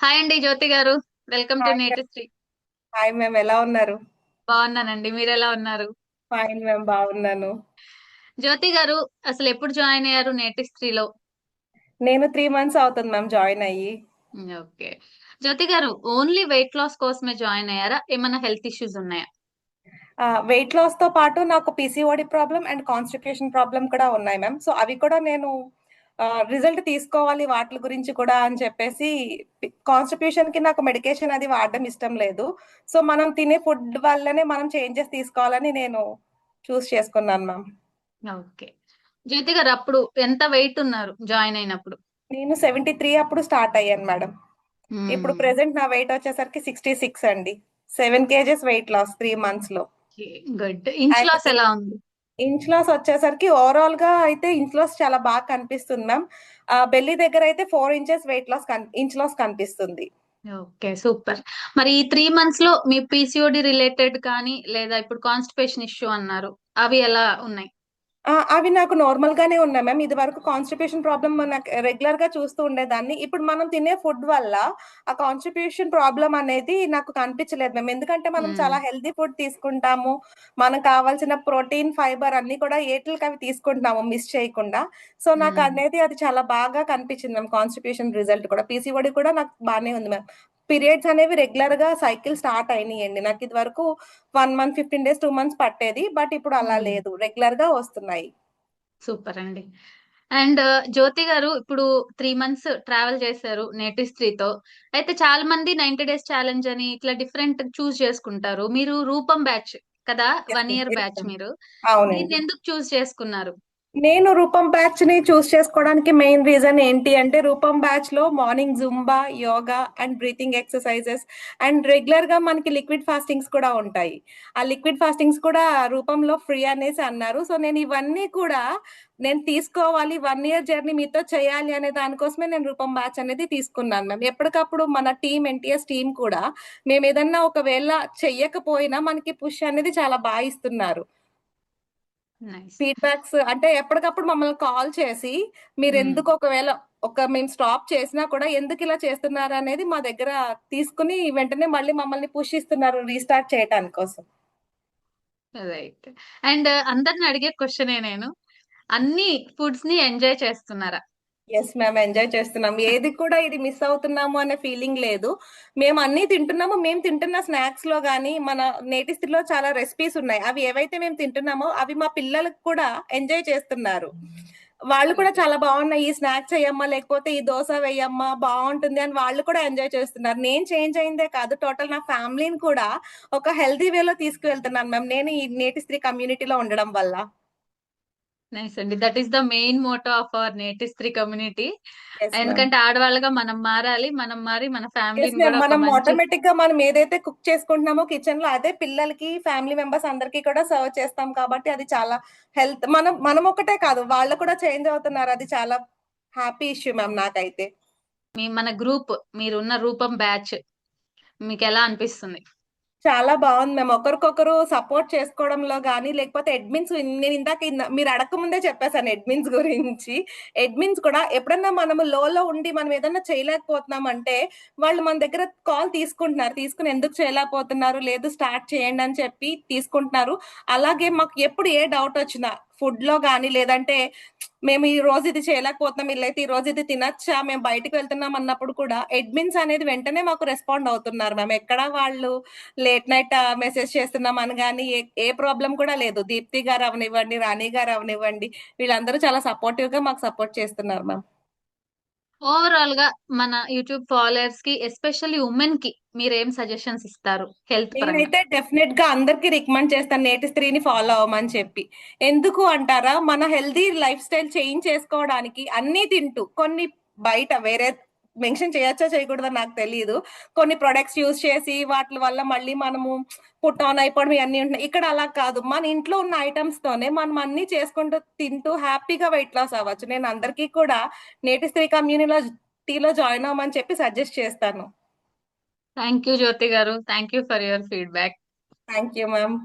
Hi అండి Jyothi garu. Welcome to native hi ma'am ఎలా ఉన్నారు? బాగున్నానండి మీరు ఎలా ఉన్నారు? ఫైన్ మ్యామ్ బాగున్నాను. జ్యోతి గారు అసలు ఎప్పుడు జాయిన్ అయ్యారు నేటివ్లో నేను త్రీ మంత్స్ అవుతుంది మ్యామ్ జాయిన్ అయ్యి. Okay. Jyothi garu only weight loss కోసమే జాయిన్ అయ్యారా? ఏమైనా హెల్త్ ఇష్యూస్ ఉన్నాయా? వెయిట్ లాస్తో పాటు నాకు PCOD problem and constipation problem కూడా ఉన్నాయి మ్యామ్. సో అవి కూడా నేను రిజల్ట్ తీసుకోవాలి వాటి గురించి కూడా అని చెప్పేసి కాన్స్టిట్యూషన్కి నాకు మెడికేషన్ అది వాడడం ఇష్టం లేదు. సో మనం తినే ఫుడ్ వల్లనే మనం చేంజెస్ తీసుకోవాలని నేను చూస్ చేసుకున్నాను మ్యామ్ ఓకే. జ్యోతి గారు అప్పుడు ఎంత వెయిట్ ఉన్నారు జాయిన్ అయినప్పుడు? నేను సెవెంటీ త్రీ అప్పుడు స్టార్ట్ అయ్యాను మేడం ఇప్పుడు ప్రెసెంట్ నా వెయిట్ వచ్చేసరికి సిక్స్టీ సిక్స్ అండి. Seven kgs weight loss three మంత్స్లో. గుడ్ ఇంచ్ లాస్ ఎలా ఉంది? ఇన్ఫ్లాస్ వచ్చేసరికి ఓవరాల్గా అయితే ఇన్ఫ్లాస్ చాలా బాగా కనిపిస్తుంది మ్యామ్. బెల్లి దగ్గర అయితే four inches weight loss inch loss కనిపిస్తుంది. Okay super. మరి ఈ త్రీ మంత్స్లో మీ పీసీఓడి రిలేటెడ్ కానీ లేదా ఇప్పుడు కాన్స్టిపేషన్ ఇష్యూ అన్నారు అవి ఎలా ఉన్నాయి? అవి నాకు నార్మల్ గానే ఉన్నాయి మ్యామ్ ఇది వరకు కాన్స్టిపేషన్ ప్రాబ్లమ్ నాకు రెగ్యులర్గా చూస్తూ ఉండేదాన్ని. ఇప్పుడు మనం తినే ఫుడ్ వల్ల ఆ కాన్స్టిపేషన్ ప్రాబ్లం అనేది నాకు కనిపించలేదు మ్యామ్ ఎందుకంటే మనం చాలా హెల్తీ ఫుడ్ తీసుకుంటాము. మనకు కావాల్సిన ప్రోటీన్ ఫైబర్ అన్ని కూడా ఏట్లకి అవి తీసుకుంటున్నాము మిస్ చేయకుండా. సో నాకు అనేది అది చాలా బాగా కనిపించింది మ్యామ్ కాన్స్టిపేషన్ రిజల్ట్ కూడా. పీసీఓడి కూడా నాకు బాగానే ఉంది మ్యామ్ పీరియడ్స్ అనేవి రెగ్యులర్గా సైకిల్ స్టార్ట్ అయినాయండి. నాకు ఇది వరకు one month fifteen days two months పట్టేది. బట్ ఇప్పుడు అలా లేదు. రెగ్యులర్గా వస్తున్నాయి. సూపర్ అండి. అండ్ జ్యోతి గారు ఇప్పుడు త్రీ మంత్స్ ట్రావెల్ చేశారు నేటివ్తో అయితే చాలా మంది నైన్టీ డేస్ ఛాలెంజ్ అని ఇట్లా డిఫరెంట్ చూస్ చేసుకుంటారు. మీరు రూపం బ్యాచ్ కదా? వన్ ఇయర్ బ్యాచ్ మీరు. ఎందుకు చూస్ చేసుకున్నారు? నేను రూపం బ్యాచ్ని చూస్ చేసుకోవడానికి మెయిన్ రీజన్ ఏంటి అంటే రూపం బ్యాచ్లో morning zumba yoga and breathing exercises and రెగ్యులర్గా మనకి లిక్విడ్ ఫాస్టింగ్స్ కూడా ఉంటాయి. ఆ లిక్విడ్ ఫాస్టింగ్స్ కూడా రూపంలో ఫ్రీ అనేసి అన్నారు. సో నేను ఇవన్నీ కూడా నేను తీసుకోవాలి వన్ ఇయర్ జర్నీ మీతో చేయాలి అనే దానికోసమే నేను రూపం బ్యాచ్ అనేది తీసుకున్నాను మ్యామ్ ఎప్పటికప్పుడు మన టీం ఎన్టీఎస్ టీం కూడా మేము ఏదన్నా ఒకవేళ చెయ్యకపోయినా మనకి పుష్ అనేది చాలా బాగా ఇస్తున్నారు. ఫీడ్బ్యాక్స్ అంటే ఎప్పటికప్పుడు మమ్మల్ని కాల్ చేసి మీరు ఎందుకు ఒకవేళ ఒక మేము స్టాప్ చేసినా కూడా ఎందుకు ఇలా చేస్తున్నారు అనేది మా దగ్గర తీసుకుని వెంటనే మళ్ళీ మమ్మల్ని పుష్ ఇస్తున్నారు రీస్టార్ట్ చేయడానికి కోసం. రైట్ అండ్ అందరిని అడిగే క్వశ్చన్ నేను. అన్ని ఫుడ్స్ని ఎంజాయ్ చేస్తున్నారా? ఎస్ మ్యామ్ ఎంజాయ్ చేస్తున్నాం. ఏది కూడా ఇది మిస్ అవుతున్నాము అనే ఫీలింగ్ లేదు. మేము అన్ని తింటున్నాము. మేము తింటున్న స్నాక్స్లో గానీ మన నేటి లో చాలా రెసిపీస్ ఉన్నాయి. అవి ఏవైతే మేము తింటున్నామో అవి మా పిల్లలకు కూడా ఎంజాయ్ చేస్తున్నారు. వాళ్ళు కూడా చాలా బాగున్నాయి. ఈ స్నాక్స్ వేయమ్మా లేకపోతే ఈ దోశ వేయమ్మా బాగుంటుంది అని వాళ్ళు కూడా ఎంజాయ్ చేస్తున్నారు. నేను చేంజ్ అయిందే కాదు టోటల్ నా ఫ్యామిలీని కూడా ఒక హెల్తీ వేలో తీసుకువెళ్తున్నాను మ్యామ్ నేను ఈ నేటి స్త్రీ కమ్యూనిటీలో ఉండడం వల్ల. నైస్ అండి. That is the main motto of our native stree community ఎందుకంటే ఆడవాళ్ళగా మనం మారాలి మనం మారి మన ఫ్యామిలీ మనం ఆటోమేటిక్గా మనం ఏదైతే కుక్ చేసుకుంటున్నామో కిచెన్లో అదే పిల్లలకి ఫ్యామిలీ మెంబర్స్ అందరికి కూడా సర్వ్ చేస్తాం కాబట్టి అది చాలా హెల్త్ మనం మనం ఒకటే కాదు వాళ్ళు కూడా చేంజ్ అవుతున్నారు. అది చాలా హ్యాపీ ఇష్యూ మ్యామ్ నాకైతే. మీ మన గ్రూప్ మీరున్న రూపం బ్యాచ్ మీకు ఎలా అనిపిస్తుంది? చాలా బాగుంది మేము ఒకరికొకరు సపోర్ట్ చేసుకోవడంలో కానీ లేకపోతే అడ్మిన్స్ నేను ఇందాక మీరు అడగకముందే ముందే చెప్పేసాను అడ్మిన్స్ గురించి. అడ్మిన్స్ కూడా ఎప్పుడన్నా మనము లోలో ఉండి మనం ఏదన్నా చేయలేకపోతున్నాం అంటే వాళ్ళు మన దగ్గర కాల్ తీసుకుంటున్నారు. తీసుకుని ఎందుకు చేయలేకపోతున్నారు? లేదు స్టార్ట్ చేయండి అని చెప్పి తీసుకుంటున్నారు. అలాగే మాకు ఎప్పుడు ఏ డౌట్ వచ్చినా ఫుడ్లో కానీ లేదంటే మేము ఈ రోజు ఇది చేయలేకపోతున్నాం వీళ్ళైతే ఈ రోజు ఇది తినచ్చా మేము బయటకు వెళ్తున్నాం అన్నప్పుడు కూడా అడ్మిన్స్ అనేది వెంటనే మాకు రెస్పాండ్ అవుతున్నారు మ్యామ్. ఎక్కడ వాళ్ళు లేట్ నైట్ మెసేజ్ చేస్తున్నాం అని కానీ ఏ ప్రాబ్లం కూడా లేదు. దీప్తి గారు అవనివ్వండి రాణి గారు అవనివ్వండి వీళ్ళందరూ చాలా సపోర్టివ్గా మాకు సపోర్ట్ చేస్తున్నారు మ్యామ్. ఓవరాల్గా మన యూట్యూబ్ ఫాలోయర్స్కి ఎస్పెషల్లీ ఉమెన్కి మీరు ఏం సజెషన్స్ ఇస్తారు హెల్త్ నేనైతే డెఫినెట్గా అందరికి రికమెండ్ చేస్తాను నేటి స్త్రీని ఫాలో అవ్వమని చెప్పి. ఎందుకు అంటారా? మన హెల్దీ లైఫ్ స్టైల్ చేంజ్ చేసుకోవడానికి అన్ని తింటూ కొన్ని బయట వేరే మెన్షన్ చేయొచ్చో చేయకూడదో నాకు తెలియదు కొన్ని ప్రొడక్ట్స్ యూజ్ చేసి వాటి వల్ల మళ్ళీ మనము పుట్ ఆన్ అయిపోవడం ఇవన్నీ ఉంటున్నాయి. ఇక్కడ అలా కాదు. మన ఇంట్లో ఉన్న ఐటమ్స్ తోనే మనం అన్ని చేసుకుంటూ తింటూ హ్యాపీగా వెయిట్ లాస్ అవ్వచ్చు. నేను అందరికీ కూడా నేటి స్త్రీ కమ్యూనిటీలో టీలో జాయిన్ అవ్వమని చెప్పి సజెస్ట్ చేస్తాను. Thank you Jyothi garu. Thank you for your feedback thank you ma'am